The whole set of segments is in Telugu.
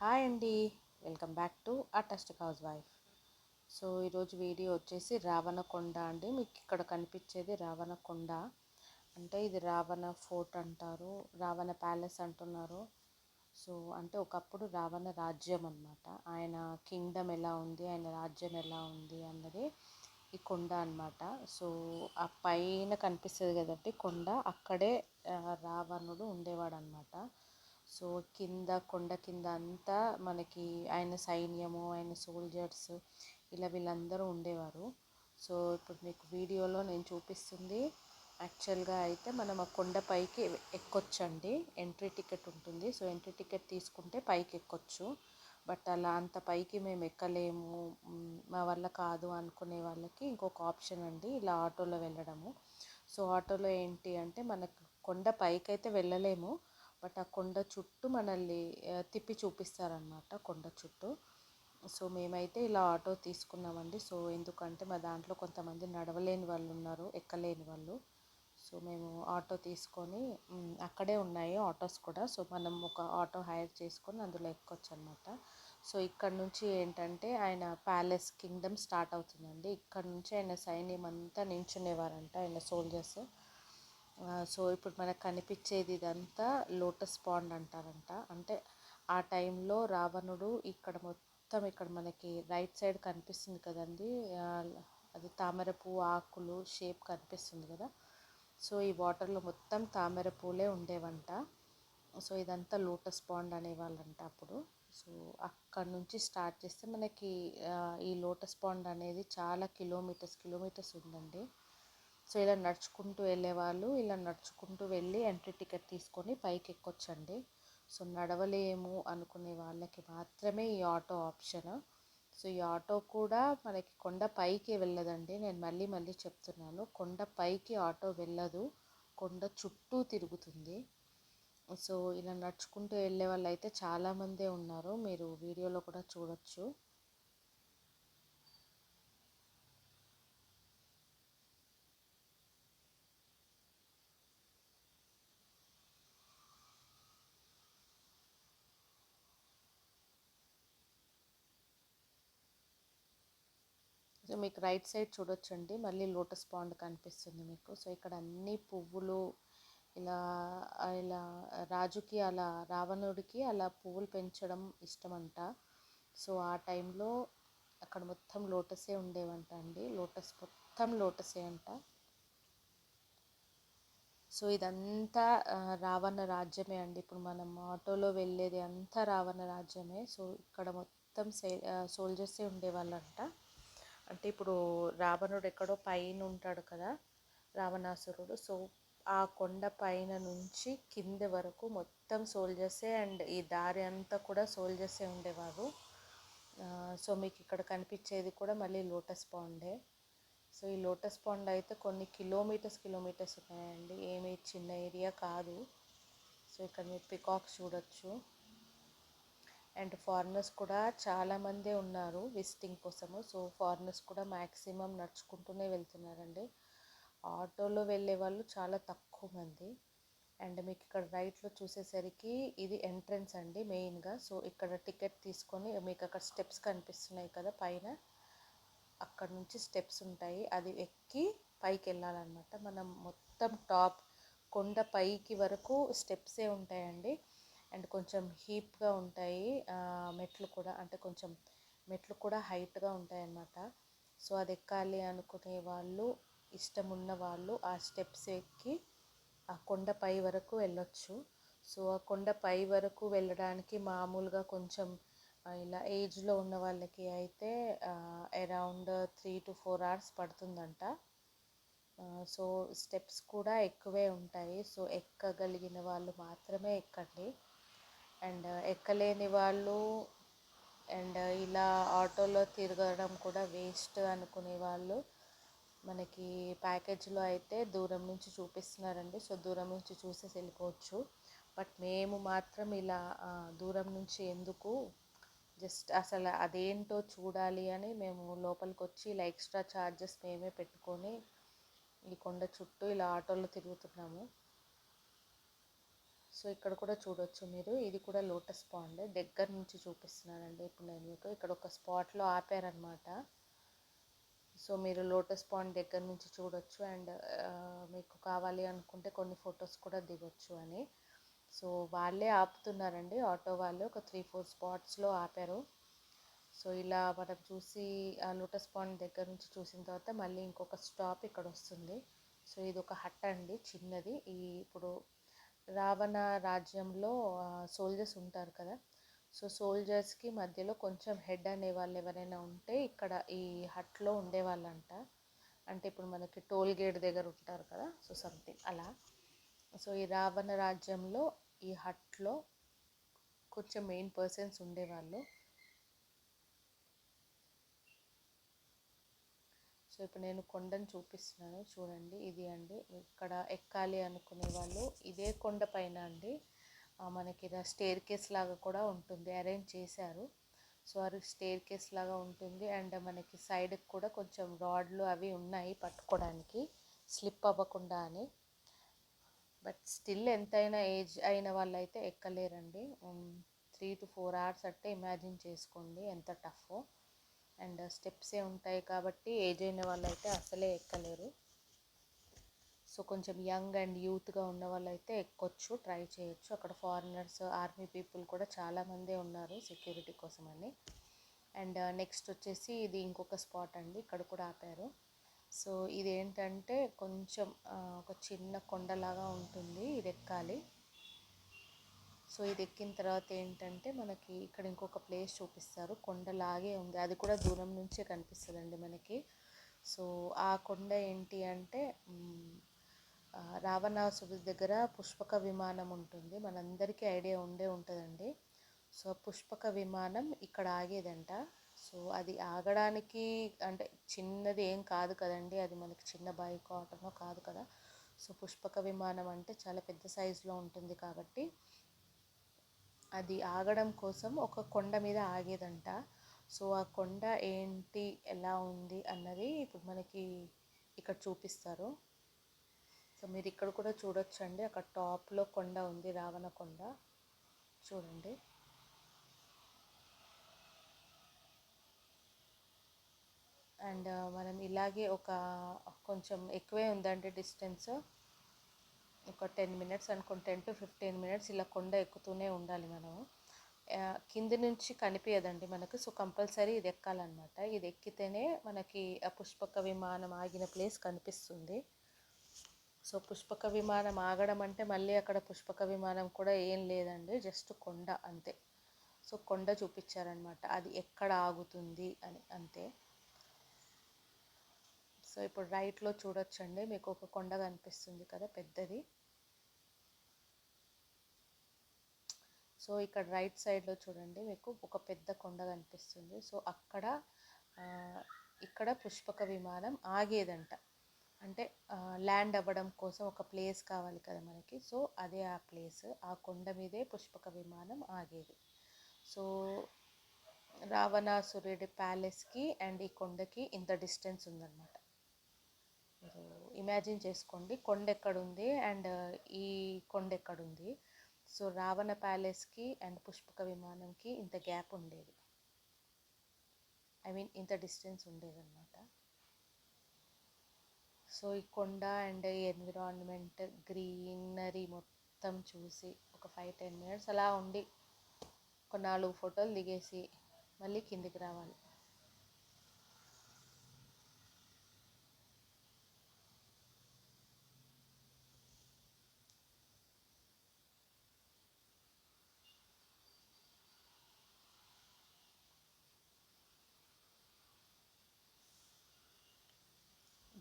హాయ్ అండి. Welcome back to artistic house wife. So ఈరోజు వీడియో వచ్చేసి రావణకొండ అండి. మీకు ఇక్కడ కనిపించేది రావణకొండ అంటే ఇది రావణ ఫోర్ట్ అంటారు రావణ ప్యాలెస్ అంటున్నారు. సో అంటే ఒకప్పుడు రావణ రాజ్యం అనమాట ఆయన కింగ్డమ్ ఎలా ఉంది ఆయన రాజ్యం ఎలా ఉంది అన్నది ఈ కొండ అనమాట సో ఆ పైన కనిపిస్తుంది కదండి కొండ అక్కడే రావణుడు ఉండేవాడు అనమాట సో కింద కొండ కింద అంతా మనకి ఆయన సైన్యము ఆయన సోల్జర్స్ ఇలా వీళ్ళందరూ ఉండేవారు. సో ఇప్పుడు మీకు వీడియోలో నేను చూపిస్తుంది. యాక్చువల్గా అయితే మనం ఆ కొండ పైకి ఎక్కొచ్చండి. ఎంట్రీ టికెట్ ఉంటుంది. సో ఎంట్రీ టికెట్ తీసుకుంటే పైకి ఎక్కొచ్చు. బట్ అలా అంత పైకి మేము ఎక్కలేము. మా వల్ల కాదు అనుకునే వాళ్ళకి ఇంకొక ఆప్షన్ అండి. ఇలా ఆటోలో వెళ్ళడము. సో ఆటోలో ఏంటి అంటే మనకు కొండ పైకి అయితే వెళ్ళలేము. బట్ ఆ కొండ చుట్టూ మనల్ని తిప్పి చూపిస్తారనమాట కొండ చుట్టూ. సో మేమైతే ఇలా ఆటో తీసుకున్నామండి. సో ఎందుకంటే మా దాంట్లో కొంతమంది నడవలేని వాళ్ళు ఉన్నారు ఎక్కలేని వాళ్ళు. సో మేము ఆటో తీసుకొని అక్కడే ఉన్నాయి ఆటోస్ కూడా. సో మనం ఒక ఆటో హైర్ చేసుకొని అందులో ఎక్కొచ్చు అనమాట సో ఇక్కడ నుంచి ఏంటంటే ఆయన ప్యాలెస్ కింగ్డమ్ స్టార్ట్ అవుతుందండి. ఇక్కడ నుంచి ఆయన సైన్యం అంతా నించునేవారంట ఆయన సోల్జర్స్. సో ఇప్పుడు మనకు కనిపించేది ఇదంతా లోటస్ పాండ్ అంటారంట. అంటే ఆ టైంలో రావణుడు ఇక్కడ మొత్తం ఇక్కడ మనకి రైట్ సైడ్ కనిపిస్తుంది కదండి. అది తామర పువ్వు ఆకులు షేప్ కనిపిస్తుంది కదా. సో ఈ వాటర్లో మొత్తం తామర పూలే ఉండేవంట. సో ఇదంతా లోటస్ పాండ్ అనేవాళ్ళంట అప్పుడు. సో అక్కడ నుంచి స్టార్ట్ చేస్తే మనకి ఈ లోటస్ పాండ్ అనేది చాలా కిలోమీటర్స్ కిలోమీటర్స్ ఉందండి. సో ఇలా నడుచుకుంటూ వెళ్ళేవాళ్ళు. ఇలా నడుచుకుంటూ వెళ్ళి ఎంట్రీ టికెట్ తీసుకొని పైకి ఎక్కొచ్చండి సో నడవలేము అనుకునే వాళ్ళకి మాత్రమే ఈ ఆటో ఆప్షన్. సో ఈ ఆటో కూడా మనకి కొండ పైకి వెళ్ళదండి. నేను మళ్ళీ మళ్ళీ చెప్తున్నాను. కొండ పైకి ఆటో వెళ్ళదు. కొండ చుట్టూ తిరుగుతుంది. సో ఇలా నడుచుకుంటూ వెళ్ళే వాళ్ళు అయితే చాలామందే ఉన్నారు. మీరు వీడియోలో కూడా చూడొచ్చు. సో మీకు రైట్ సైడ్ చూడొచ్చండి. మళ్ళీ లోటస్ పాండ్ కనిపిస్తుంది మీకు. సో ఇక్కడ అన్ని పువ్వులు ఇలా ఇలా రాజుకి అలా రావణుడికి అలా పువ్వులు పెంచడం ఇష్టమంట. సో ఆ టైంలో అక్కడ మొత్తం లోటసే ఉండేవంట అండి. లోటస్ మొత్తం లోటసే అంట. సో ఇదంతా రావణ రాజ్యమే అండి. ఇప్పుడు మనం ఆటోలో వెళ్ళేది అంతా రావణ రాజ్యమే. సో ఇక్కడ మొత్తం సే సోల్జర్సే ఉండేవాళ్ళంట. అంటే ఇప్పుడు రావణుడు ఎక్కడో పైన ఉంటాడు కదా రావణాసురుడు. సో ఆ కొండ పైన నుంచి కింద వరకు మొత్తం సోల్జర్సే అండ్ ఈ దారి అంతా కూడా సోల్జర్సే ఉండేవారు. సో మీకు ఇక్కడ కనిపించేది కూడా మళ్ళీ లోటస్ పాండే. సో ఈ లోటస్ పాండ్ అయితే కొన్ని కిలోమీటర్స్ కిలోమీటర్స్ ఉన్నాయండి. ఏమీ చిన్న ఏరియా కాదు. సో ఇక్కడ మీరు పికాక్స్ చూడొచ్చు. అండ్ ఫారినర్స్ కూడా చాలామందే ఉన్నారు విజిటింగ్ కోసము. సో ఫారినర్స్ కూడా మ్యాక్సిమం నడుచుకుంటూనే వెళ్తున్నారండి. ఆటోలో వెళ్ళే వాళ్ళు చాలా తక్కువ మంది. అండ్ మీకు ఇక్కడ రైట్లో చూసేసరికి ఇది ఎంట్రన్స్ అండి మెయిన్గా. సో ఇక్కడ టికెట్ తీసుకొని మీకు అక్కడ స్టెప్స్ కనిపిస్తున్నాయి కదా పైన. అక్కడ నుంచి స్టెప్స్ ఉంటాయి. అది ఎక్కి పైకి వెళ్ళాలన్నమాట. మనం మొత్తం టాప్ కొండ పైకి వరకు స్టెప్సే ఉంటాయండి. అండ్ కొంచెం హీప్గా ఉంటాయి. మెట్లు కూడా అంటే కొంచెం మెట్లు కూడా హైట్గా ఉంటాయి అన్నమాట సో అది ఎక్కాలి అనుకునే వాళ్ళు ఇష్టం ఉన్న వాళ్ళు ఆ స్టెప్స్ ఎక్కి ఆ కొండపై వరకు వెళ్ళొచ్చు. సో ఆ కొండపై వరకు వెళ్ళడానికి మామూలుగా కొంచెం ఇలా ఏజ్లో ఉన్న వాళ్ళకి అయితే around three to four hours పడుతుందంట. సో స్టెప్స్ కూడా ఎక్కువే ఉంటాయి. సో ఎక్కగలిగిన వాళ్ళు మాత్రమే ఎక్కండి. అండ్ ఎక్కలేని వాళ్ళు అండ్ ఇలా ఆటోలో తిరగడం కూడా వేస్ట్ అనుకునే వాళ్ళు మనకి ప్యాకేజ్లో అయితే దూరం నుంచి చూపిస్తున్నారండి. సో దూరం నుంచి చూసేసి వెళ్ళిపోవచ్చు. బట్ మేము మాత్రం ఇలా దూరం నుంచి ఎందుకు? జస్ట్ అసలు అదేంటో చూడాలి అని మేము లోపలికి వచ్చి ఇలా ఎక్స్ట్రా ఛార్జెస్ మేమే పెట్టుకొని ఈ కొండ చుట్టూ ఇలా ఆటోలో తిరుగుతున్నాము. సో ఇక్కడ కూడా చూడొచ్చు మీరు. ఇది కూడా లోటస్ పాండ్. దగ్గర నుంచి చూపిస్తున్నానండి. ఇప్పుడు నేను మీకు ఇక్కడ ఒక స్పాట్లో ఆపారనమాట. సో మీరు లోటస్ పాండ్ దగ్గర నుంచి చూడొచ్చు. అండ్ మీకు కావాలి అనుకుంటే కొన్ని ఫొటోస్ కూడా దిగొచ్చు అని. సో వాళ్ళే ఆపుతున్నారండి ఆటో వాళ్ళు. ఒక త్రీ ఫోర్ స్పాట్స్లో ఆపారు. సో ఇలా మనం చూసి ఆ లోటస్ పాండ్ దగ్గర నుంచి చూసిన తర్వాత మళ్ళీ ఇంకొక స్టాప్ ఇక్కడ వస్తుంది. సో ఇది ఒక హట్ అండి. చిన్నది. ఈ ఇప్పుడు రావణ రాజ్యంలో సోల్జర్స్ ఉంటారు కదా. సో సోల్జర్స్కి మధ్యలో కొంచెం హెడ్ అనే వాళ్ళు ఎవరైనా ఉంటే ఇక్కడ ఈ హట్లో ఉండేవాళ్ళంట. అంటే ఇప్పుడు మనకి టోల్ గేట్ దగ్గర ఉంటారు కదా సో సంథింగ్ అలా. సో ఈ రావణ రాజ్యంలో ఈ హట్లో కొంచెం మెయిన్ పర్సన్స్ ఉండేవాళ్ళు. సో ఇప్పుడు నేను కొండను చూపిస్తున్నాను. చూడండి ఇది అండి. ఇక్కడ ఎక్కాలి అనుకునే వాళ్ళు ఇదే కొండ పైన అండి. మనకి ఇలా స్టేర్ కేస్ లాగా కూడా ఉంటుంది. అరేంజ్ చేశారు. సో అది స్టేర్ కేస్ లాగా ఉంటుంది. అండ్ మనకి సైడ్కి కూడా కొంచెం రాడ్లు అవి ఉన్నాయి పట్టుకోవడానికి. స్లిప్ అవ్వకుండా అని. బట్ స్టిల్ ఎంతైనా ఏజ్ అయిన వాళ్ళు అయితే ఎక్కలేరండి త్రీ టు ఫోర్ అవర్స్ అంటే ఇమాజిన్ చేసుకోండి. ఎంత టఫ్ అండ్ స్టెప్సే ఉంటాయి కాబట్టి ఏజ్ అయిన వాళ్ళు అయితే అసలే ఎక్కలేరు. సో కొంచెం యంగ్ అండ్ యూత్గా ఉన్న వాళ్ళు అయితే ఎక్కొచ్చు ట్రై చేయొచ్చు. అక్కడ ఫారినర్స్ ఆర్మీ పీపుల్ కూడా చాలామందే ఉన్నారు సెక్యూరిటీ కోసం అని అండ్ నెక్స్ట్ వచ్చేసి ఇది ఇంకొక స్పాట్ అండి ఇక్కడ కూడా ఆపారు. సో ఇది ఏంటంటే కొంచెం ఒక చిన్న కొండలాగా ఉంటుంది ఇది ఎక్కాలి. సో ఇది ఎక్కిన తర్వాత ఏంటంటే మనకి ఇక్కడ ఇంకొక ప్లేస్ చూపిస్తారు. కొండలాగే ఉంది. అది కూడా దూరం నుంచే కనిపిస్తుందండి మనకి. సో ఆ కొండ ఏంటి అంటే రావణాసుడి దగ్గర పుష్పక విమానం ఉంటుంది. మనందరికీ ఐడియా ఉండే ఉంటుందండి. సో పుష్పక విమానం ఇక్కడ ఆగేదంట. సో అది ఆగడానికి అంటే చిన్నది ఏం కాదు కదండి. అది మనకి చిన్న బైక్ ఆటోనో కాదు కదా. సో పుష్పక విమానం అంటే చాలా పెద్ద సైజులో ఉంటుంది కాబట్టి అది ఆగడం కోసం ఒక కొండ మీద ఆగేదంట. సో ఆ కొండ ఏంటి ఎలా ఉంది అన్నది ఇప్పుడు మనకి ఇక్కడ చూపిస్తారు. సో మీరు ఇక్కడ కూడా చూడొచ్చండి. అక్కడ టాప్లో కొండ ఉంది రావణ కొండ. చూడండి. అండ్ మనం ఇలాగే ఒక కొంచెం ఎక్కువే ఉందండి డిస్టెన్స్ ఒక టెన్ మినిట్స్ అనుకోండి టెన్ టు ఫిఫ్టీన్ మినిట్స్ ఇలా కొండ ఎక్కుతూనే ఉండాలి మనము. కింది నుంచి కనిపించదండి మనకు. సో కంపల్సరీ ఇది ఎక్కాలన్నమాట. ఇది ఎక్కితేనే మనకి ఆ పుష్పక విమానం ఆగిన ప్లేస్ కనిపిస్తుంది. సో పుష్పక విమానం ఆగడం అంటే మళ్ళీ అక్కడ పుష్పక విమానం కూడా ఏం లేదండి. జస్ట్ కొండ అంతే. సో కొండ చూపించారనమాట అది ఎక్కడ ఆగుతుంది అని అంతే. సో ఇప్పుడు రైట్లో చూడొచ్చండి. మీకు ఒక కొండ కనిపిస్తుంది కదా పెద్దది. సో ఇక్కడ రైట్ సైడ్లో చూడండి మీకు ఒక పెద్ద కొండ కనిపిస్తుంది. సో అక్కడ ఇక్కడ పుష్పక విమానం ఆగేదంట. అంటే ల్యాండ్ అవ్వడం కోసం ఒక ప్లేస్ కావాలి కదా మనకి. సో అదే ఆ ప్లేస్ ఆ కొండ మీదే పుష్పక విమానం ఆగేది. సో రావణాసురుడి ప్యాలెస్కి అండ్ ఈ కొండకి ఇంత డిస్టెన్స్ ఉందన్నమాట. మీరు ఇమాజిన్ చేసుకోండి. కొండ ఎక్కడుంది అండ్ ఈ కొండ ఎక్కడుంది సో రావణ ప్యాలెస్కి అండ్ పుష్పక విమానంకి ఇంత గ్యాప్ ఉండేది. ఐ మీన్ ఇంత డిస్టెన్స్ ఉండేది అనమాట సో ఈ కొండ అండ్ ఈ ఎన్విరాన్మెంట్ గ్రీనరీ మొత్తం చూసి ఒక ఫైవ్ టెన్ మినిట్స్ అలా ఉండి ఒక నాలుగు ఫోటోలు దిగేసి మళ్ళీ కిందికి రావాలి.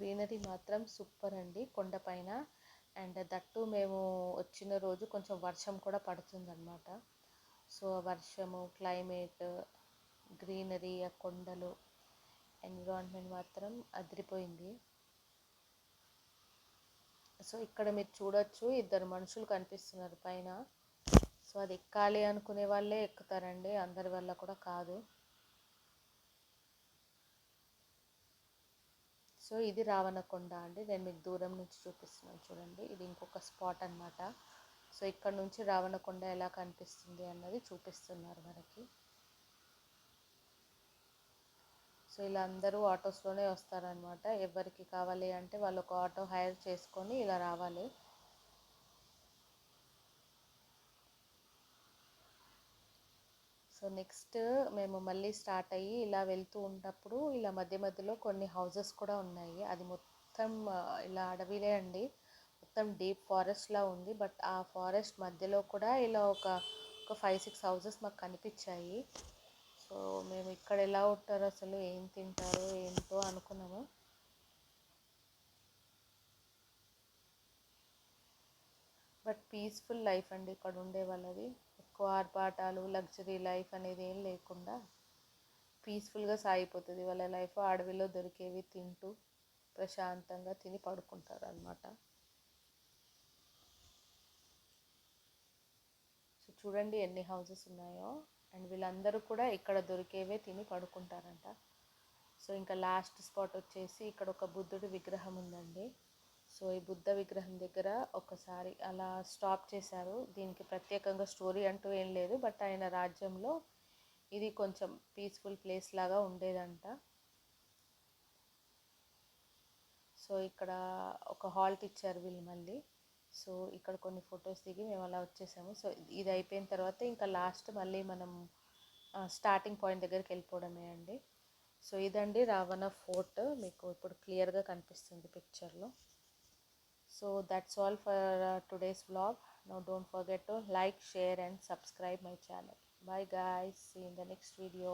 గ్రీనరీ మాత్రం సూపర్ అండి కొండపైన అండ్ దట్టు మేము వచ్చిన రోజు కొంచెం వర్షం కూడా పడుతుందన్నమాట. సో వర్షము క్లైమేట్ గ్రీనరీ ఆ కొండలు ఎన్విరాన్మెంట్ మాత్రం అదిరిపోయింది. సో ఇక్కడ మీరు చూడొచ్చు ఇద్దరు మనుషులు కనిపిస్తున్నారు పైన. సో అది ఎక్కాలి అనుకునే వాళ్ళే ఎక్కుతారండి అందరి వల్ల కూడా కాదు. సో ఇది రావణకొండ అండి. నేను మీకు దూరం నుంచి చూపిస్తున్నాను చూడండి. ఇది ఇంకొక స్పాట్ అనమాట సో ఇక్కడ నుంచి రావణకొండ ఎలా కనిపిస్తుంది అన్నది చూపిస్తున్నారు మనకి. సో ఇలా అందరూ ఆటోస్లోనే వస్తారనమాట ఎవరికి కావాలి అంటే వాళ్ళు ఒక ఆటో హైర్ చేసుకొని ఇలా రావాలి. సో నెక్స్ట్ మేము మళ్ళీ స్టార్ట్ అయ్యి ఇలా వెళ్తూ ఉన్నప్పుడు ఇలా మధ్య మధ్యలో కొన్ని హౌజెస్ కూడా ఉన్నాయి. అది మొత్తం ఇలా అడవిలే అండి. మొత్తం డీప్ ఫారెస్ట్లా ఉంది. బట్ ఆ ఫారెస్ట్ మధ్యలో కూడా ఇలా ఒక ఒక ఫైవ్ సిక్స్ హౌజెస్ మాకు కనిపించాయి. సో మేము ఇక్కడ ఎలా ఉంటారు అసలు? ఏం తింటారు? ఏంటో అనుకున్నాము. బట్ పీస్ఫుల్ లైఫ్ అండి ఇక్కడ ఉండే వాళ్ళది. ఎక్కువ ఆర్పాటాలు లగ్జరీ లైఫ్ అనేది ఏం లేకుండా పీస్ఫుల్గా సాగిపోతుంది. వాళ్ళ లైఫ్ అడవిలో దొరికేవి తింటూ ప్రశాంతంగా తిని పడుకుంటారు అనమాట సో చూడండి ఎన్ని హౌసెస్ ఉన్నాయో. అండ్ వీళ్ళందరూ కూడా ఇక్కడ దొరికేవే తిని పడుకుంటారంట. సో ఇంకా లాస్ట్ స్పాట్ వచ్చేసి ఇక్కడ ఒక బుద్ధుడి విగ్రహం ఉందండి. సో ఈ బుద్ధ విగ్రహం దగ్గర ఒకసారి అలా స్టాప్ చేశారు. దీనికి ప్రత్యేకంగా స్టోరీ అంటూ ఏం లేదు. బట్ ఆయన రాజ్యంలో ఇది కొంచెం పీస్ఫుల్ ప్లేస్ లాగా ఉండేదంట. సో ఇక్కడ ఒక హాల్ట్ ఇచ్చారు వీళ్ళు మళ్ళీ. సో ఇక్కడ కొన్ని ఫొటోస్ దిగి మేము అలా వచ్చేసాము. సో ఇది అయిపోయిన తర్వాత ఇంకా లాస్ట్ మళ్ళీ మనం స్టార్టింగ్ పాయింట్ దగ్గరికి వెళ్ళిపోవడమే అండి. సో ఇదండి రావణ ఫోర్ట్. మీకు ఇప్పుడు క్లియర్గా కనిపిస్తుంది పిక్చర్లో so that's all for uh, today's vlog. Now don't forget to like share and subscribe my channel. Bye guys. See you in the next video